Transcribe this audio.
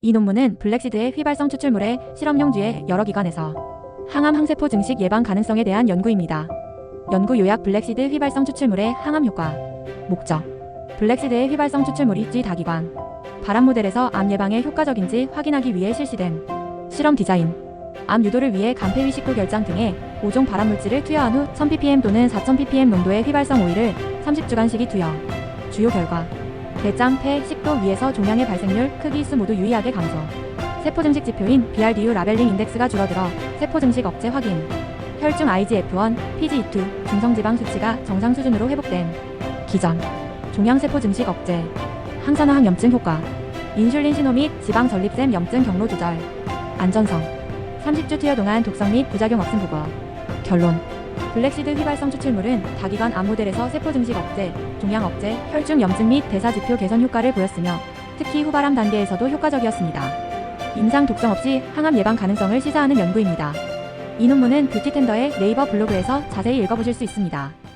이 논문은 블랙시드의 휘발성 추출물의 실험용주의 여러 기관에서 항암 항세포 증식 예방 가능성에 대한 연구입니다. 연구 요약 블랙시드 휘발성 추출물의 항암 효과. 목적. 블랙시드의 휘발성 추출물이 G 다기관. 발암 모델에서 암 예방에 효과적인지 확인하기 위해 실시된 실험 디자인. 암 유도를 위해 간폐위 식구 결장 등의 5종 발암 물질을 투여한 후 1000ppm 또는 4000ppm 농도의 휘발성 오일을 30주간 시기 투여. 주요 결과 대장, 폐, 식도 위에서 종양의 발생률, 크기, 수 모두 유의하게 감소. 세포 증식 지표인 BRDU 라벨링 인덱스가 줄어들어 세포 증식 억제 확인. 혈중 IGF-1, PGE2, 중성지방 수치가 정상 수준으로 회복된 기전. 종양세포 증식 억제. 항산화 항 염증 효과. 인슐린 신호 및 지방 전립샘 염증 경로 조절. 안전성. 30주 투여 동안 독성 및 부작용 없음 부거. 결론. 블랙시드 휘발성 추출물은 다기관 암 모델에서 세포 증식 억제, 종양 억제, 혈중 염증 및 대사 지표 개선 효과를 보였으며 특히 후발암 단계에서도 효과적이었습니다. 임상 독성 없이 항암 예방 가능성을 시사하는 연구입니다. 이 논문은 뷰티텐더의 네이버 블로그에서 자세히 읽어보실 수 있습니다.